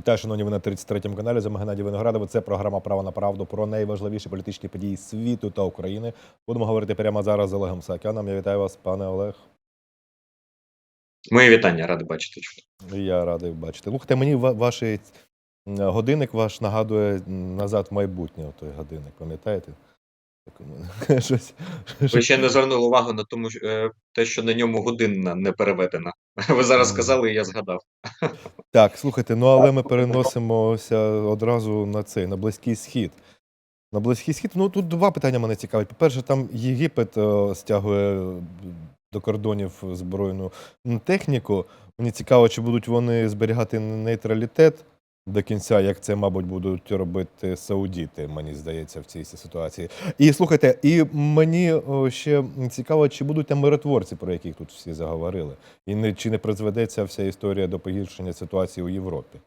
Вітаю, шановні, ви на 33-му каналі. За Геннадій Виноградов. Це програма Право на правду про найважливіші політичні події світу та України. Будемо говорити прямо зараз з Олегом Саакяном. Я вітаю вас, пане Олег. Моє вітання, радий бачити. Я радий бачити. Слухайте, мені ваш годинник ваш нагадує назад в майбутнє. Той годинник, пам'ятаєте? Щось, Ви ще не звернули увагу на тому, е, те, що на ньому годинна не переведена. Ви зараз сказали, і я згадав. Так, слухайте, ну але ми переносимося одразу на цей, на Близький Схід. На Близький Схід, ну тут два питання мене цікавить. По-перше, там Єгипет е, стягує е, до кордонів збройну техніку. Мені цікаво, чи будуть вони зберігати нейтралітет до кінця, як це, мабуть, будуть робити саудіти, мені здається, в цій ситуації. І слухайте, і мені ще цікаво, чи будуть там миротворці, про яких тут всі заговорили, і не, чи не призведеться вся історія до погіршення ситуації у Європі.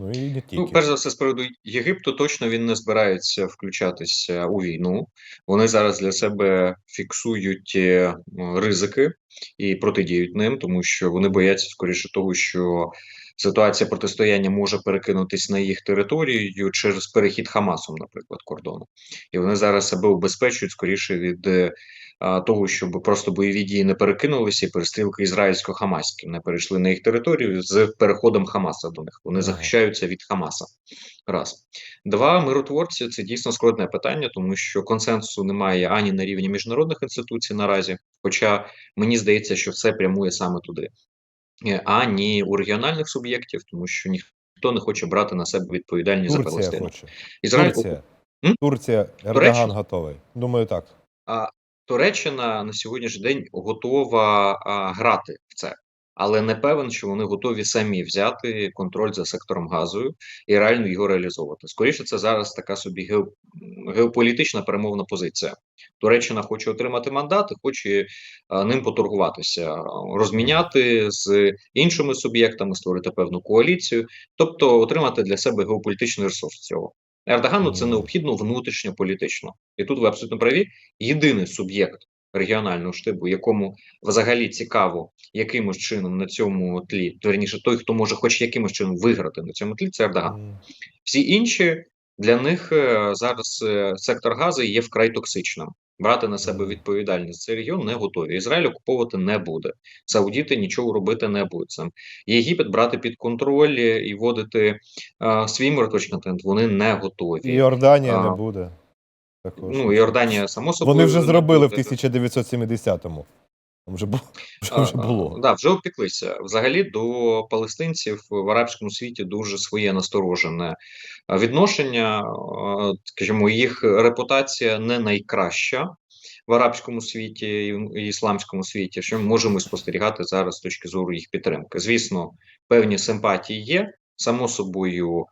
Ну і не тільки. Ну, перш за все, з приводу Єгипту, точно він не збирається включатися у війну. Вони зараз для себе фіксують е, ризики і протидіють ним, тому що вони бояться скоріше того, що ситуація протистояння може перекинутись на їх територію через перехід Хамасом, наприклад, кордону. І вони зараз себе убезпечують скоріше від е, а, того, щоб просто бойові дії не перекинулися, і перестрілки ізраїльсько-хамаські не перейшли на їх територію з переходом Хамаса до них. Вони захищаються від Хамаса. Раз. Два миротворці це дійсно складне питання, тому що консенсусу немає ані на рівні міжнародних інституцій наразі. Хоча мені здається, що все прямує саме туди, ані у регіональних суб'єктів, тому що ніхто не хоче брати на себе відповідальність за Турція Палестину. хоче. Ізраїль Турція. М? Турція, Ердоган готовий. Думаю, так. А Туреччина на сьогоднішній день готова а, грати в це, але не певен, що вони готові самі взяти контроль за сектором газою і реально його реалізовувати. Скоріше, це зараз така собі гео, геополітична перемовна позиція. Туреччина хоче отримати мандат і хоче ним поторгуватися, розміняти з іншими суб'єктами, створити певну коаліцію, тобто отримати для себе геополітичний ресурс цього. Ердогану це необхідно внутрішньополітично. І тут ви абсолютно праві. Єдиний суб'єкт регіонального штибу, якому взагалі цікаво якимось чином на цьому тлі, верніше той, хто може хоч якимось чином виграти на цьому тлі, це Ердоган. Всі інші для них е, зараз е, сектор газу є вкрай токсичним. Брати на себе відповідальність цей регіон не готові. Ізраїль окуповувати не буде. Саудіти нічого робити не будуть. Сам Єгипет брати під контроль і вводити е, свій миротворчий контент. Вони не готові. І Йорданія А, не буде. Також. Ну, Йорданія, само собою. Вони вже зробили в буде. 1970-му. Там вже було. Вже, вже було. а, Да, вже опіклися. Взагалі до палестинців в арабському світі дуже своє насторожене відношення. Скажімо, їх репутація не найкраща в арабському світі і ісламському світі, що ми можемо спостерігати зараз з точки зору їх підтримки. Звісно, певні симпатії є. Само собою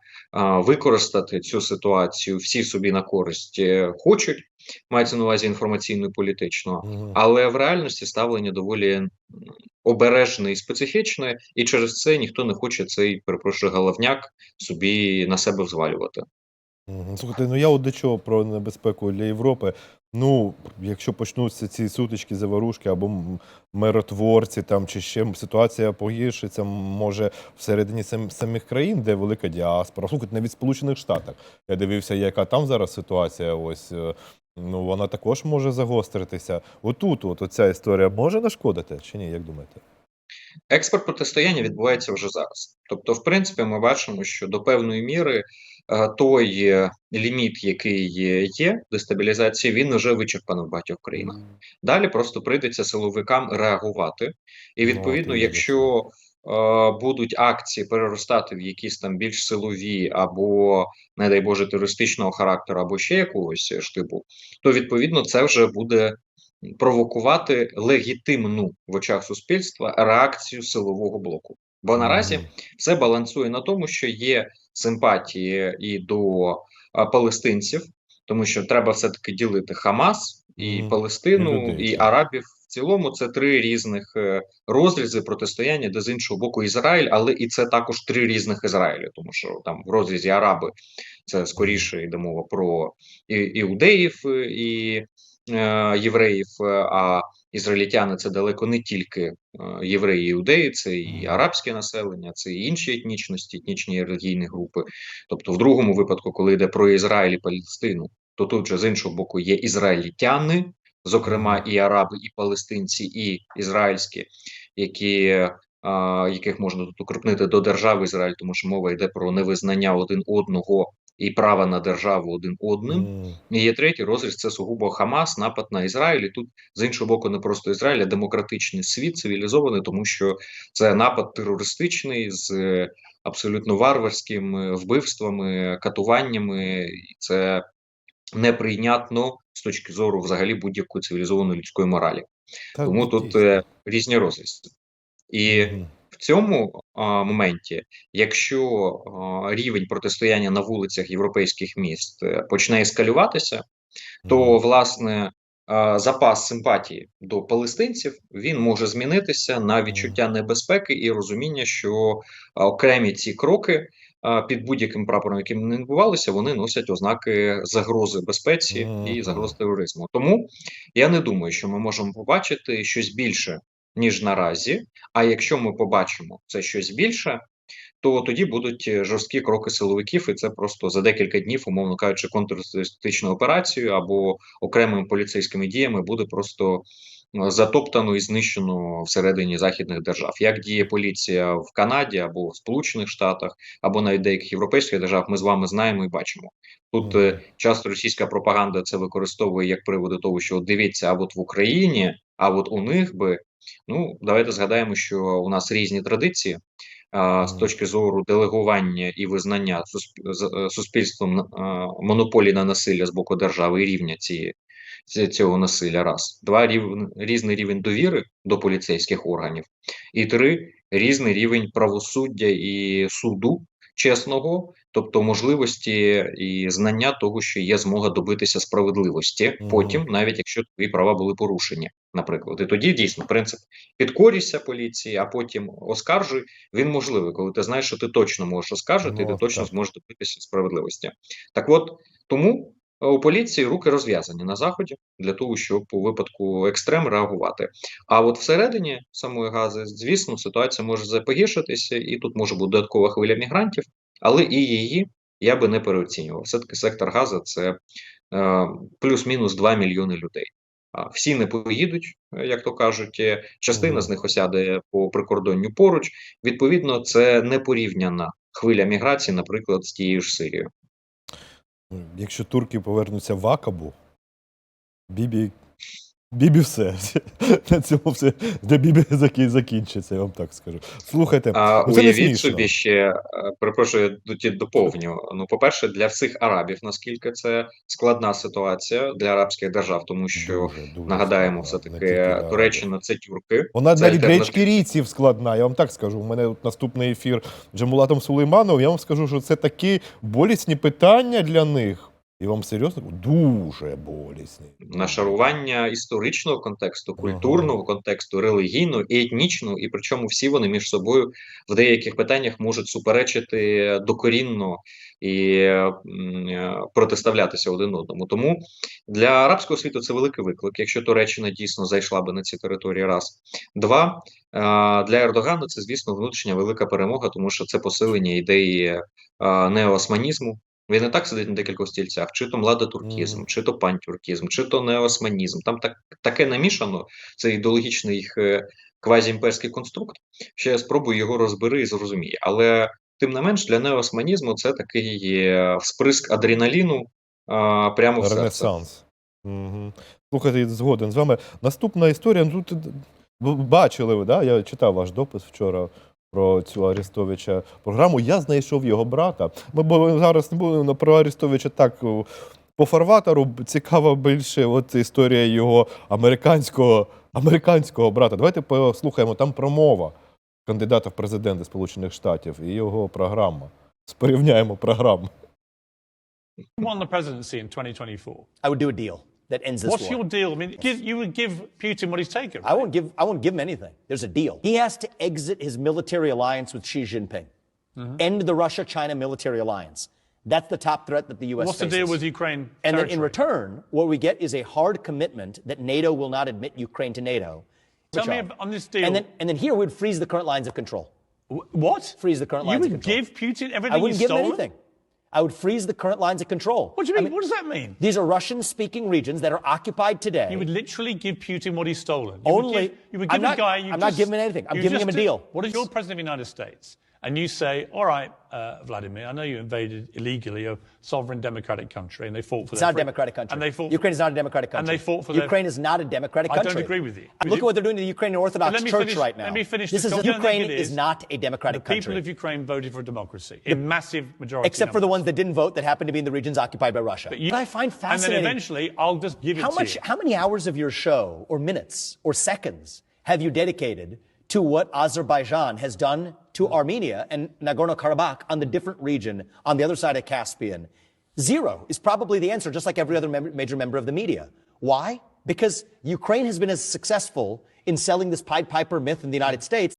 використати цю ситуацію всі собі на користь хочуть, мається на увазі інформаційно і політично. Але в реальності ставлення доволі обережне і специфічне, і через це ніхто не хоче цей, перепрошую, головняк собі на себе взвалювати. Слухайте, ну я от до чого про небезпеку для Європи. Ну, якщо почнуться ці сутички, заворушки або миротворці там чи ще ситуація погіршиться, може всередині сам, самих країн, де велика діаспора. Слухайте, навіть в Сполучених Штатах. Я дивився, яка там зараз ситуація. Ось е, ну вона також може загостритися. Отут, от оця історія може нашкодити чи ні? Як думаєте? Експорт протистояння відбувається вже зараз. Тобто, в принципі, ми бачимо, що до певної міри той е, ліміт, який є, дестабілізації, він вже вичерпаний в багатьох країнах. Далі просто прийдеться силовикам реагувати. І Ну, відповідно, якщо е, будуть акції переростати в якісь там більш силові або, не дай Боже, терористичного характеру, або ще якогось штибу, то відповідно це вже буде провокувати легітимну в очах суспільства реакцію силового блоку. Бо наразі все балансує на тому, що є симпатії і до палестинців, тому що треба все-таки ділити Хамас і. Палестину, І і. Арабів. В цілому це три різних е, розрізи протистояння, де з іншого боку Ізраїль, але і це також три різних Ізраїлі, тому що там в розрізі Араби це скоріше йде мова про і, іудеїв і е, євреїв, а ізраїльтяни це далеко не тільки е, євреї, і іудеї, це і арабське населення, це і інші етнічності, етнічні і релігійні групи. Тобто, в другому випадку, коли йде про Ізраїль і Палестину, то тут же з іншого боку є ізраїльтяни, зокрема і араби, і палестинці, і ізраїльські, які. Яких можна тут укрупнити до держави Ізраїль, тому що мова йде про невизнання один одного і права на державу один одним. М. І є третій розріз це сугубо Хамас, напад на Ізраїль. І тут з іншого боку, не просто Ізраїль, а демократичний світ цивілізований, тому що це напад терористичний з е, абсолютно варварськими вбивствами, катуваннями. І це неприйнятно з точки зору взагалі будь-якої цивілізованої людської моралі. Так, Тому ну, тут е, різні розрізи. І Мгм. В цьому а, моменті, якщо а, рівень протистояння на вулицях європейських міст е, почне ескалюватися, то власне а, запас симпатії до палестинців він може змінитися на відчуття небезпеки і розуміння, що окремі ці кроки під будь-яким прапором, яким не відбувалися, вони носять ознаки загрози безпеці і Мгм. загрози тероризму. Тому я не думаю, що ми можемо побачити щось більше ніж наразі. А якщо ми побачимо це щось більше, то тоді будуть е, жорсткі кроки силовиків, і це просто за декілька днів, умовно кажучи, контртерористичну операцію або окремими поліцейськими діями буде просто е, затоптано і знищено всередині західних держав. Як діє поліція в Канаді або в Сполучених Штатах, або навіть деяких європейських держав, ми з вами знаємо і бачимо. Тут е, часто російська пропаганда це використовує як приводи того, що дивіться, а от в Україні, а от у них би. Ну, давайте згадаємо, що у нас різні традиції а, з точки зору делегування і визнання е, суспільством а, монополії на насилля з боку держави і рівня цієї цього насилля. Раз два рівень різний рівень довіри до поліцейських органів, і три різний рівень правосуддя і суду чесного, тобто можливості і знання того, що є змога добитися справедливості потім, навіть якщо твої права були порушені, наприклад, і тоді дійсно принцип підкорюйся поліції, а потім оскаржуй. Він можливий, коли ти знаєш, що ти точно можеш оскаржити, і ти Ну, точно зможеш добитися справедливості. Так, от тому у поліції руки розв'язані на заході для того, щоб у випадку екстрем реагувати. А от всередині самої гази, звісно, ситуація може погіршитися, і тут може бути додаткова хвиля мігрантів, але і її я би не переоцінював. Все таки сектор газу це е, плюс-мінус 2 мільйони людей. Всі не поїдуть, е, як то кажуть, е, частина з них осяде по прикордонню поруч. Відповідно, це не порівняна хвиля міграції, наприклад, з тією ж Сирією. Якщо турки повернуться в Акабу, Бібі. Бібі все. На цьому все. Для Бібі закі- закінчиться, я вам так скажу. Слухайте, А ну це не уявіть смішно. собі ще, е, перепрошую, я тут і доповню. Ну, по-перше, для всіх арабів, наскільки це складна ситуація для арабських держав, тому що Дуже, дуже нагадаємо, складно, все таки для. Туреччина це тюрки. Вона це навіть для альтернатив- ічкерійців складна, я вам так скажу. У мене от наступний ефір з Джамулатом Сулеймановим, я вам скажу, що це такі болісні питання для них. І вам серйозно? Дуже болісні. нашарування історичного контексту, культурного контексту, релігійного і етнічного, і причому всі вони між собою в деяких питаннях можуть суперечити докорінно і е, протиставлятися один одному. Тому для арабського світу це великий виклик. Якщо Туреччина дійсно зайшла би на ці території, раз два е, для Ердогана це звісно внутрішня велика перемога, тому що це посилення ідеї е, неоосманізму. Він і так сидить на декількох стільцях, чи то младотуркізм, Мгм. чи то пантюркізм, чи то неосманізм. Там так таке намішано. Це ідеологічний їх е, квазіімперський конструкт. Ще я спробую його розбери і зрозуміє. Але тим не менш для неосманізму це такий всприск адреналіну а, прямо в серце. Ренесанс. Угу. Слухайте, згоден з вами. Наступна історія. Ну, тут бачили ви, да? я читав ваш допис вчора про цю Арестовича програму. Я знайшов його брата. Ми бо зараз не будемо про Арестовича так по фарватеру. Цікава більше от історія його американського, американського брата. Давайте послухаємо там промова кандидата в президенти Сполучених Штатів і його програма. Порівняємо програму. won the presidency in 2024. I would do a deal that ends this What's war. your deal? I mean, give, you would give Putin what he's taken. I won't give. I won't give him anything. There's a deal. He has to exit his military alliance with Xi Jinping, mm-hmm. end the Russia-China military alliance, That's the top threat that the U.S. What's the faces. deal with Ukraine? and then in return, what we get is a hard commitment that NATO will not admit Ukraine to NATO. Tell me Which ab- on this deal. And then, and then here we'd freeze the current lines of control. What? Freeze the current You lines of would give Putin I everything wouldn't he's give him stolen? anything. I would freeze the current lines of control. What do you I mean? what does that mean? These are Russian-speaking regions that are occupied today. You would literally give Putin what he's stolen. You would Only- give, you would I'm give not- a guy. You I'm not giving him anything. I'm giving him a did- deal. What if you're president of the United States and you say, "All right, uh, Vladimir, I know you invaded illegally a sovereign democratic country and they fought for It's their not a democratic country. and they fought. Ukraine is not a democratic country. And they fought for their- Ukraine is not a democratic country. I don't agree with you. Look at what they're doing to the Ukrainian Orthodox Church finish- right now. let me finish This is you Ukraine is is? not a the democratic people of Ukraine voted for democracy in massive majority. Except for the ones that didn't vote that happened to be in the regions occupied by Russia. But you- I find fascinating. And then eventually, I'll just give it how to much you. how many hours of your show or minutes or seconds have you dedicated to what Azerbaijan has done to Armenia and Nagorno-Karabakh on the different region on the other side of Caspian? Zero is probably the answer, just like every other mem- major member of the media. Why? Because Ukraine has been as successful in selling this Pied Piper myth in the United States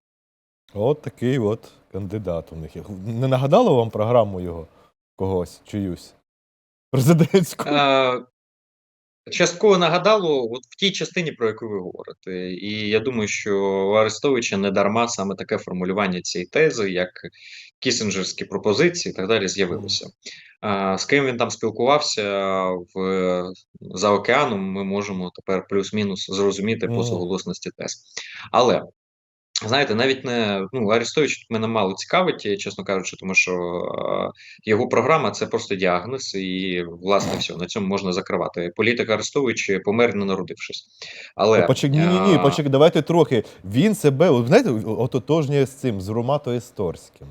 От такий от кандидат у них. є. Не нагадало вам програму його когось, чиюсь? Президентську? Е, Частково нагадало, от в тій частині, про яку ви говорите. І я думаю, що у Арестовича не дарма саме таке формулювання цієї тези, як кісінджерські пропозиції і так далі, з'явилося. З ким він там спілкувався в, за океаном, ми можемо тепер плюс-мінус зрозуміти по суголосності тез. Але Знаєте, навіть не ну Арестович мене мало цікавить, чесно кажучи, тому що е, його програма це просто діагноз, і власне все на цьому можна закривати. Політик Арестович помер, не народившись. Але Почек... Ні, ні, ні, е, почек... давайте трохи. Він себе, знаєте, ототожнює з цим, з Румато Історським.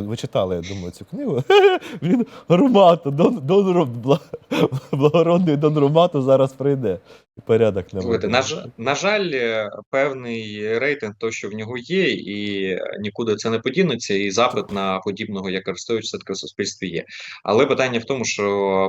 Ви читали, я думаю, цю книгу. Він Румато, Дон, Дон, благородний Дон Румато зараз прийде. І порядок не буде. на, на жаль, е, певний рейтинг, то що в нього є, і нікуди це не подінеться, і запит на подібного як Арестович все-таки в суспільстві є. Але питання в тому, що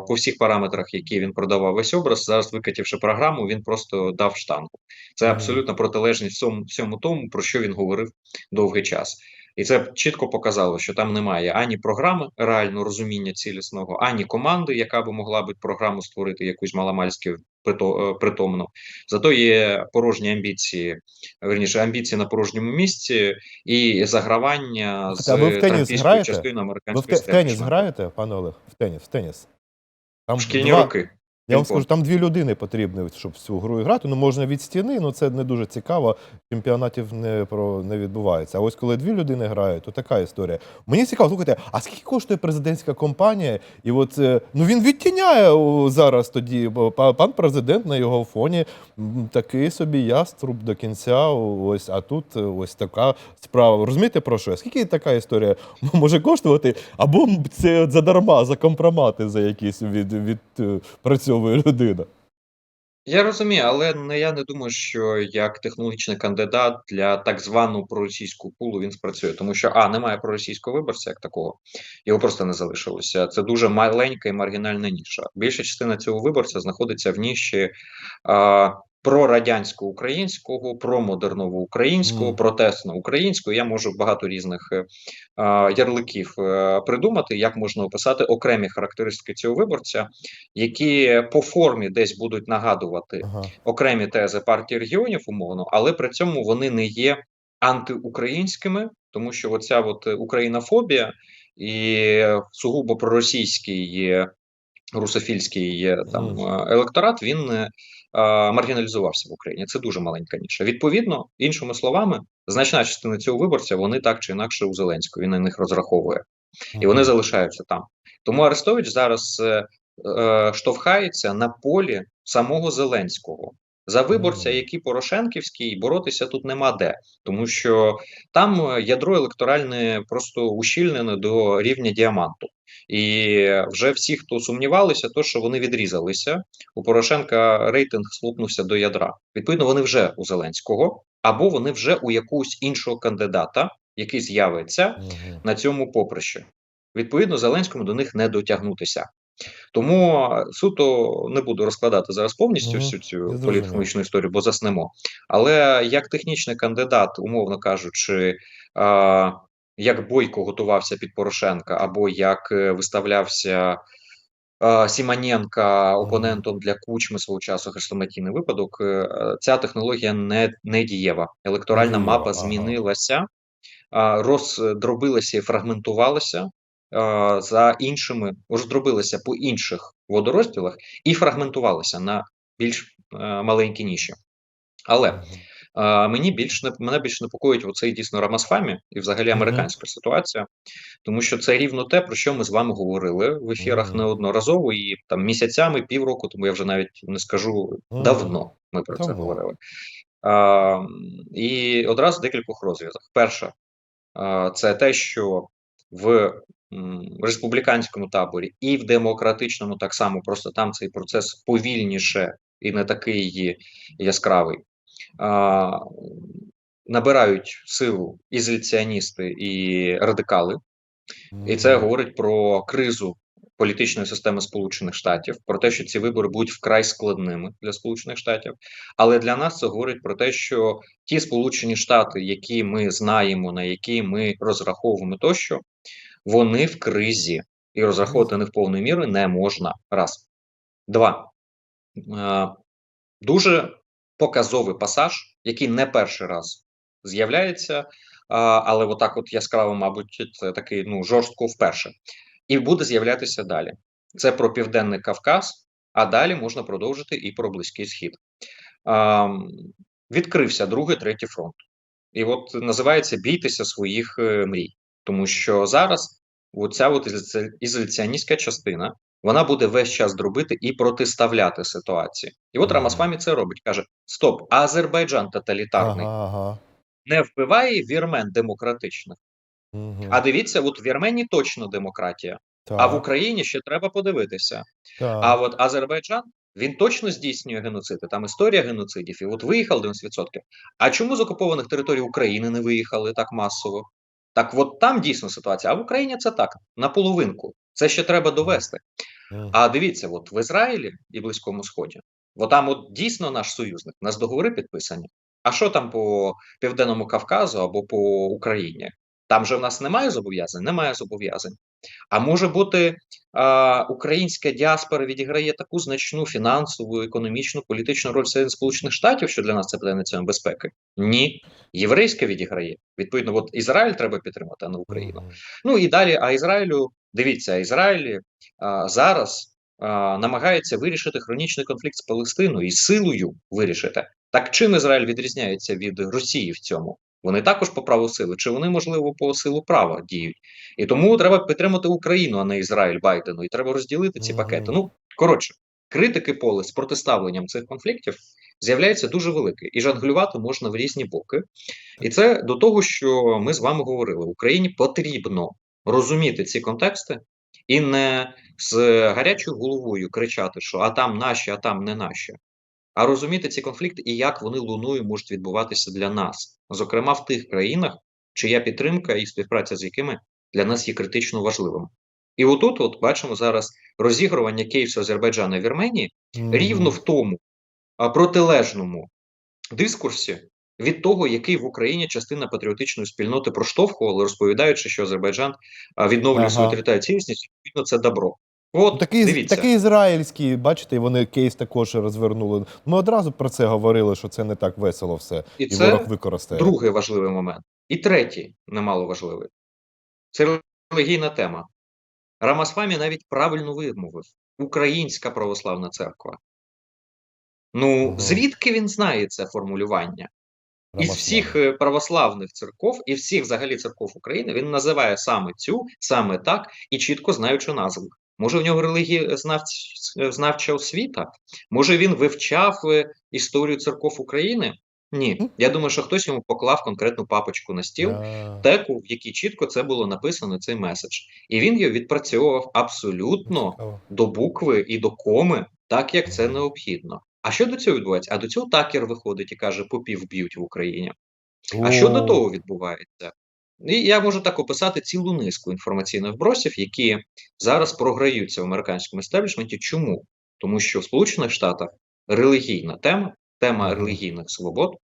по всіх параметрах, які він продавав весь образ, зараз викатівши програму, він просто дав штангу. Це абсолютно протилежність всьому, всьому тому, про що він говорив довгий час. І це чітко показало, що там немає ані програми реально розуміння цілісного, ані команди, яка би могла би програму створити якусь маломальську прито- е, притомну. Зато є порожні амбіції, верніше амбіції на порожньому місці і загравання з А ви в теніс трампійською граєте? частиною Ви в, в теніс граєте, пане Олег? В теніс, в теніс. Там Шкільні два- роки. Я вам скажу, там дві людини потрібні, щоб цю гру грати. Ну, можна від стіни, ну це не дуже цікаво. Чемпіонатів не, про, не відбувається. А ось коли дві людини грають, то така історія. Мені цікаво, слухайте, а скільки коштує президентська компанія? І от е, ну він відтіняє зараз тоді, бо пан президент на його фоні такий собі яструб до кінця. Ось, а тут е, ось така справа. Розумієте про що? Скільки така історія може коштувати? Або це задарма, за компромати за якісь від, від е, працьовує людина. Я розумію, але я не думаю, що як технологічний кандидат для так звану проросійську пулу він спрацює, тому що а немає проросійського виборця як такого, його просто не залишилося. Це дуже маленька і маргінальна ніша. Більша частина цього виборця знаходиться в ніші а, прорадянського українського, промодерного українського, Мгм. протестно українського. Я можу багато різних е, ярликів е, придумати, як можна описати окремі характеристики цього виборця, які по формі десь будуть нагадувати Ага. окремі тези партії регіонів, умовно, але при цьому вони не є антиукраїнськими, тому що оця от е, українофобія і сугубо проросійський е, русофільський е, там е, електорат він маргіналізувався в Україні. Це дуже маленька ніша. Відповідно, іншими словами, значна частина цього виборця вони так чи інакше у Зеленського. Він на них розраховує і вони залишаються там. Тому Арестович зараз е, е, штовхається на полі самого Зеленського. За виборця, який Порошенківський, боротися тут нема де, тому що там е, ядро електоральне просто ущільнене до рівня діаманту. І вже всі, хто сумнівалися, то що вони відрізалися. У Порошенка рейтинг слупнувся до ядра. Відповідно, вони вже у Зеленського, або вони вже у якогось іншого кандидата, який з'явиться Мгм. на цьому поприщі. Відповідно, Зеленському до них не дотягнутися. Тому е, суто не буду розкладати зараз повністю всю цю політехнічну історію, бо заснемо. Але як технічний кандидат, умовно кажучи, а, як Бойко готувався під Порошенка, або як е, виставлявся е, Сімоненка опонентом для Кучми свого часу хрестоматійний випадок, е, е, ця технологія не, не дієва. Електоральна мапа змінилася, роздробилася і фрагментувалася. а, за іншими, роздробилася по інших водорозділах і фрагментувалася на більш е, маленькі ніші. Але мені більш не мене більш непокоїть оцей дійсно Рамасфамі і взагалі американська ситуація, тому що це рівно те, про що ми з вами говорили в ефірах неодноразово і там місяцями, півроку, тому я вже навіть не скажу давно. Ми про це говорили. А, і одразу в декількох розв'язах. Перша це те, що в республіканському таборі і в демократичному так само, просто там цей процес повільніше і не такий яскравий. А, набирають силу ізоляціоністи і радикали, і це говорить про кризу політичної системи Сполучених Штатів, про те, що ці вибори будуть вкрай складними для Сполучених Штатів. Але для нас це говорить про те, що ті Сполучені Штати, які ми знаємо, на які ми розраховуємо, тощо вони в кризі, і розраховувати них повною мірою не можна. Раз. Два. Е, Дуже показовий пасаж, який не перший раз з'являється, але отак от яскраво, мабуть, це такий ну жорстко вперше, і буде з'являтися далі. Це про Південний Кавказ, а далі можна продовжити і про Близький Схід. Відкрився другий, третій фронт. І от називається бійтеся своїх е, мрій, тому що зараз оця от ізоля- ізоляціоністська частина вона буде весь час дробити і протиставляти ситуації. І от Рамасвамі це робить. Каже: Стоп, Азербайджан тоталітарний Ага, ага. не вбиває вірмен демократичних. Мгм. А дивіться, от в Вірменії точно демократія, а в Україні ще треба подивитися. так. А от Азербайджан він точно здійснює геноциди. Там історія геноцидів, і от виїхав 90%. А чому з окупованих територій України не виїхали так масово? Так, от там дійсно ситуація. А в Україні це так, на половинку. Це ще треба довести. А дивіться, от в Ізраїлі і Близькому Сході, от там от дійсно наш союзник, у нас договори підписані. А що там по Південному Кавказу або по Україні? Там же в нас немає зобов'язань? Немає зобов'язань. А може бути, а, українська діаспора відіграє таку значну фінансову, економічну, політичну роль всередині Сполучених Штатів, що для нас це питання національної безпеки? Ні. Єврейська відіграє. Відповідно, от Ізраїль треба підтримати, а не Україну. Ну і далі, а Ізраїлю, дивіться, Ізраїль а, зараз а, намагається вирішити хронічний конфлікт з Палестиною і силою вирішити. Так чим Ізраїль відрізняється від Росії в цьому? Вони також по праву сили, чи вони, можливо, по силу права діють? І тому треба підтримати Україну, а не Ізраїль Байдену, і треба розділити ці пакети. Ну, коротше, критики поле з протиставленням цих конфліктів з'являється дуже велике, і жонглювати можна в різні боки. І це до того, що ми з вами говорили: Україні потрібно розуміти ці контексти і не з гарячою головою кричати, що а там наші, а там не наші, а розуміти ці конфлікти і як вони луною можуть відбуватися для нас, зокрема в тих країнах, чия підтримка і співпраця з якими для нас є критично важливим. І отут, от бачимо зараз розігрування кейсу Азербайджану і Вірменії рівно в тому протилежному дискурсі від того, який в Україні частина патріотичної спільноти проштовхувала, розповідаючи, що Азербайджан відновлює Ага. свою територіальну цілісність, відповідно, це добро. От Такий, дивіться, такий ізраїльський, бачите, вони кейс також розвернули. Ми одразу про це говорили, що це не так весело все. І І, це ворог використає. другий важливий момент. І третій, немало важливий, це релігійна тема. Рамасвамі навіть правильно вимовив: Українська православна церква. Ну, Мгм. звідки він знає це формулювання? Із всіх е, православних церков і всіх взагалі церков України він називає саме цю, саме так, і чітко знаючи назву. Може, в нього релігія знавча освіта? Може, він вивчав е, історію церков України? Ні. Я думаю, що хтось йому поклав конкретну папочку на стіл, теку, в якій чітко це було написано, цей меседж. І він його відпрацьовував абсолютно до букви і до коми, так як це необхідно. А що до цього відбувається? А до цього такер виходить і каже, попів б'ють в Україні. А що до того відбувається? І я можу так описати цілу низку інформаційних вбросів, які зараз програються в американському естеблішменті. Чому? Тому що в Сполучених Штатах релігійна тема, тема релігійних свобод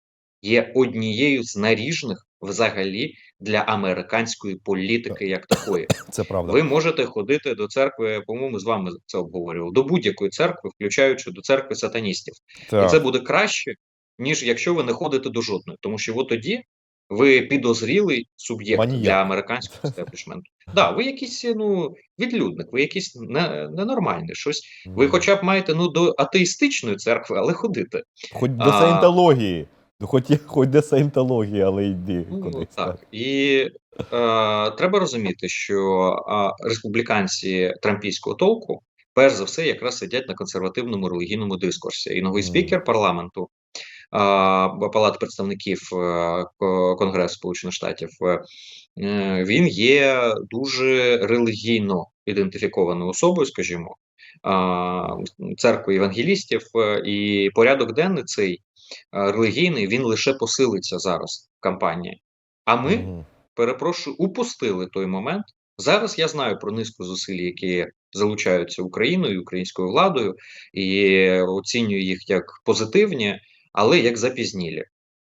є однією з наріжних взагалі для американської політики як такої. Це правда. Ви можете ходити до церкви, по-моєму, з вами це обговорював, до будь-якої церкви, включаючи до церкви сатаністів. Так. І це буде краще, ніж якщо ви не ходите до жодної, тому що от тоді ви підозрілий суб'єкт Маніяк. для американського естеблішменту. Да, ви якийсь ну відлюдник, ви якийсь не, ненормальний. Щось ви, хоча б маєте ну до атеїстичної церкви, але ходите. Хоч до саєнтології. Ну, Хоч, хоч до саєнтології, але йди Ну, кудись. так. І е, треба розуміти, що е, республіканці трампійського толку, перш за все, якраз сидять на консервативному релігійному дискурсі. І новий спікер парламенту, Палати представників е, Конгресу Сполучених Штатів, е, він є дуже релігійно ідентифікованою особою, скажімо, церкви євангелістів, е, і порядок денний цей релігійний він лише посилиться зараз в кампанії. А ми, перепрошую, упустили той момент. Зараз я знаю про низку зусиль, які залучаються Україною, українською владою, і оцінюю їх як позитивні, але як запізнілі.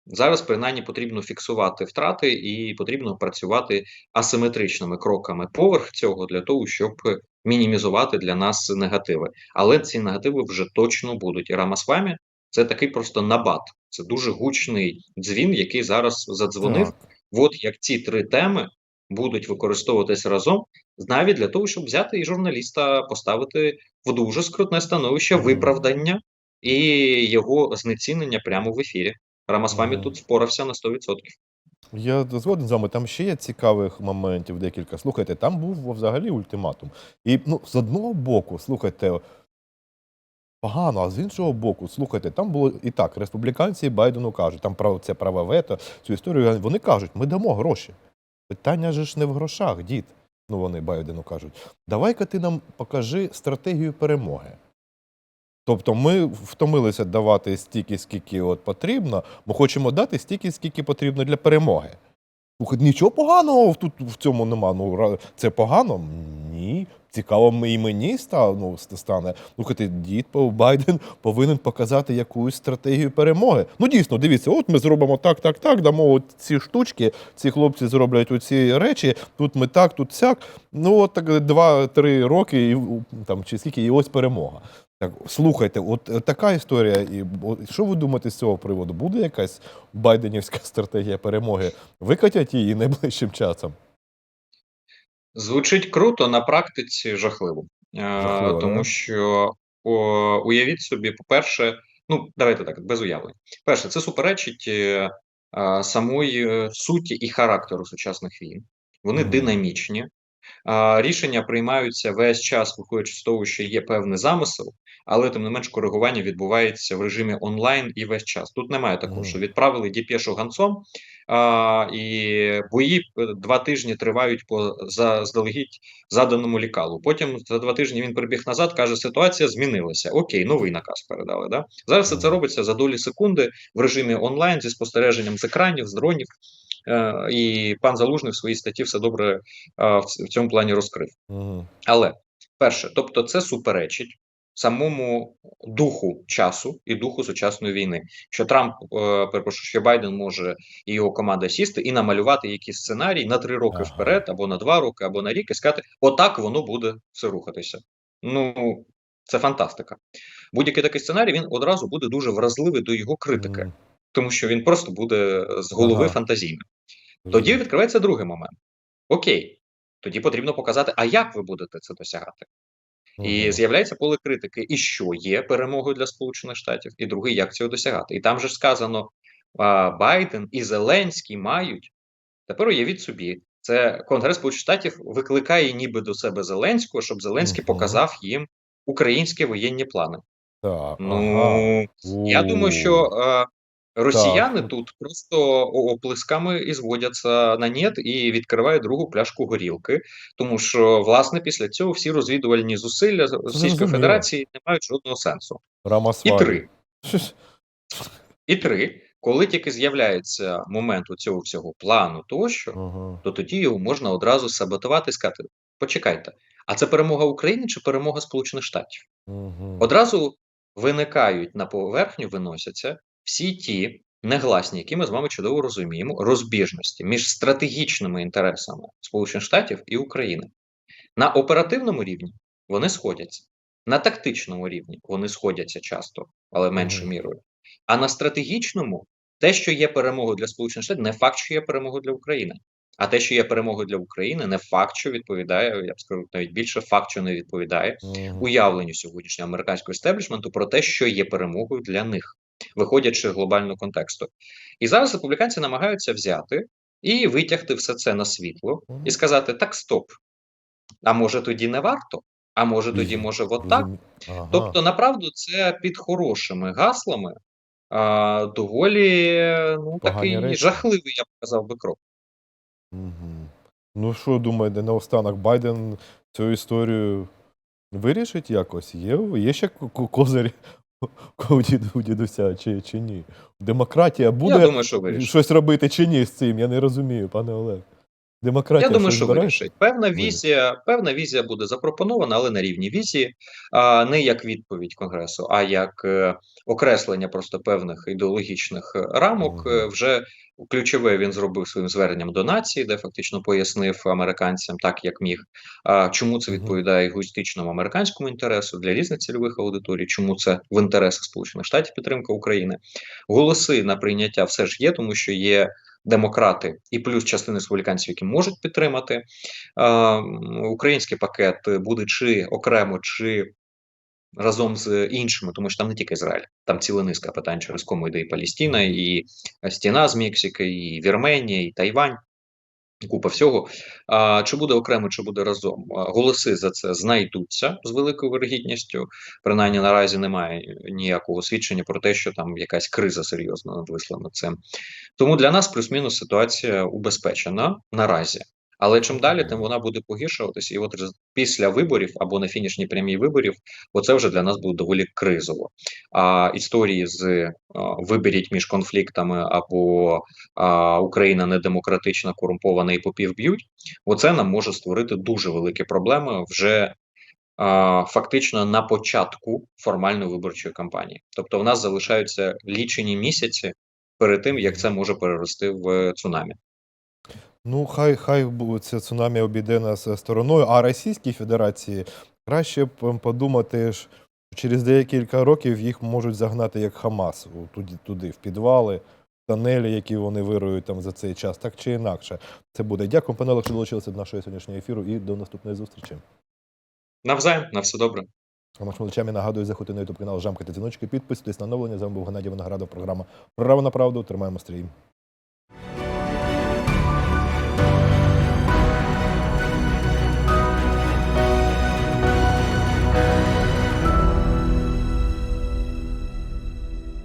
Зараз принаймні потрібно фіксувати втрати і потрібно працювати асиметричними кроками поверх цього для того, щоб мінімізувати для нас негативи. Але ці негативи вже точно будуть. І Рамасвамі це такий просто набат. Це дуже гучний дзвін, який зараз задзвонив. Так. От як ці три теми будуть використовуватись разом, навіть для того, щоб взяти і журналіста поставити в дуже скрутне становище виправдання і його знецінення прямо в ефірі. Рамасвамі Мгм. тут впорався на 100%. Я згоден з вами, там ще є цікавих моментів декілька. Слухайте, там був взагалі ультиматум. І ну, з одного боку, слухайте, погано, а з іншого боку, слухайте, там було і так, республіканці Байдену кажуть, там право це право вето, цю історію. Вони кажуть, ми дамо гроші. Питання же ж не в грошах, дід. Ну, вони Байдену кажуть, давай-ка ти нам покажи стратегію перемоги. Тобто ми втомилися давати стільки, скільки от потрібно, ми хочемо дати стільки, скільки потрібно для перемоги. Нічого поганого тут в цьому нема. Ну, це погано? Ні. Цікаво і мені ну, ст- стане. Слухайте, дід Байден повинен показати якусь стратегію перемоги. Ну, дійсно, дивіться, от ми зробимо так, так, так, дамо ці штучки, ці хлопці зроблять оці речі, тут ми так, тут сяк. Ну, от так два-три роки, і, там, чи скільки, і ось перемога. Так, слухайте, от е, така історія. І от, що ви думаєте з цього приводу? Буде якась байденівська стратегія перемоги? Викатять її найближчим часом? Звучить круто, на практиці жахливо. Е, Жахливо, тому да? що о, уявіть собі, по-перше, ну давайте так, без уявлень. Перше, це суперечить е, е, самої е, суті і характеру сучасних війн. Вони Мгм. динамічні. Рішення приймаються весь час, виходячи з того, що є певний замисел, але тим не менш коригування відбувається в режимі онлайн і весь час. Тут немає такого, що відправили діпешу гонцом, а, і бої е, два тижні тривають по заздалегідь заданому лікалу. Потім за два тижні він прибіг назад, каже, ситуація змінилася. Окей, новий наказ передали. Да? Зараз все це робиться за долі секунди в режимі онлайн зі спостереженням з екранів, з дронів. І пан Залужний в своїй статті все добре в цьому плані розкрив. Угу. Але перше, тобто, це суперечить самому духу часу і духу сучасної війни. Що Трамп, е, перепрошую, що Байден може і його команда сісти і намалювати якийсь сценарій на три роки Ага. вперед, або на два роки, або на рік, і сказати, отак воно буде все рухатися. Ну це фантастика. Будь-який такий сценарій він одразу буде дуже вразливий до його критики, тому що він просто буде з голови Ага. фантазійним. Тоді відкривається другий момент. Окей, тоді потрібно показати, а як ви будете це досягати. І з'являється поле критики, і що є перемогою для Сполучених Штатів, і другий, як цього досягати. І там же ж сказано, Байден і Зеленський мають. Тепер уявіть собі, це Конгрес Сполучених Штатів викликає ніби до себе Зеленського, щоб Зеленський показав їм українські воєнні плани. Так, Ну ага. я думаю, що е, росіяни Так. тут просто оплесками і зводяться на нет і відкривають другу пляшку горілки, тому що власне після цього всі розвідувальні зусилля Російської. Федерації не мають жодного сенсу. І три, і три, коли тільки з'являється момент у цього всього плану, тощо, Ага. то тоді його можна одразу саботувати і сказати: почекайте, а це перемога України чи перемога Сполучених Штатів? Мгм. Одразу виникають на поверхню, виносяться всі ті негласні, які ми з вами чудово розуміємо, розбіжності між стратегічними інтересами Сполучених Штатів і України. На оперативному рівні вони сходяться, на тактичному рівні вони сходяться часто, але меншою мірою. А на стратегічному, те, що є перемогою для Сполучених Штатів, не факт, що є перемогою для України. А те, що є перемогою для України, не факт, що відповідає, я б скажу навіть більше, факт, що не відповідає уявленню сьогоднішнього американського естеблішменту про те, що є перемогою для них, виходячи з глобального контексту. І зараз республіканці намагаються взяти і витягти все це на світло і сказати: так, стоп. А може тоді не варто? А може тоді, може, от так? Ага. Тобто, направду, це під хорошими гаслами а, доволі ну, Погані такий речі. жахливий, я б казав би, крок. Мгм. Ну, що думаєте, наостанок Байден цю історію вирішить якось? Є, є ще ко- ко- козирі у діду- у дідуся чи, чи ні? Демократія буде думаю, що вирішить. щось робити чи ні з цим? Я не розумію, пане Олег. Демократія Я думаю, що збирає? вирішить. Певна візія, певна візія буде запропонована, але на рівні візії, а не як відповідь Конгресу, а як е, окреслення просто певних ідеологічних рамок. Е, Вже ключове він зробив своїм зверненням до нації, де фактично пояснив американцям так, як міг, чому це відповідає егоїстичному американському інтересу для різних цільових аудиторій, чому це в інтересах Сполучених Штатів підтримка України. Голоси на прийняття все ж є, тому що є демократи і плюс частини республіканців, які можуть підтримати. Е, український пакет буде чи окремо, чи разом з іншими, тому що там не тільки Ізраїль, там ціла низка питань, через кому йде і Палістина, і стіна з Мексики, і Вірменія, і Тайвань. Купа всього. А, чи буде окремо, чи буде разом? Голоси за це знайдуться з великою вирогідністю. Принаймні наразі немає ніякого свідчення про те, що там якась криза серйозна надвисла над цим. Тому для нас плюс-мінус ситуація убезпечена наразі. Але чим далі, тим вона буде погіршуватися. І от після виборів або на фінішній прямій виборів, оце вже для нас буде доволі кризово. А історії з а, виберіть між конфліктами або а, Україна недемократична, корумпована і попів б'ють. Оце нам може створити дуже великі проблеми вже фактично на початку формальної виборчої кампанії. Тобто, в нас залишаються лічені місяці перед тим, як це може перерости в цунамі. Ну, хай, хай це цунамі обійде нас е, стороною, а Російській Федерації краще б ем, подумати, що через декілька років їх можуть загнати як Хамас туди, туди в підвали, тонелі, які вони вирують там за цей час, так чи інакше. Це буде. Дякую, пане Олег, що долучилися до нашого сьогоднішнього ефіру і до наступної зустрічі. Навзаєм, на все добре. А нашим глядачам нагадую, заходьте на YouTube канал, жамкайте дзвіночки, підписуйтесь на оновлення. З вами був Геннадій Виноградов, програма Право на правду. Тримаємо стрій.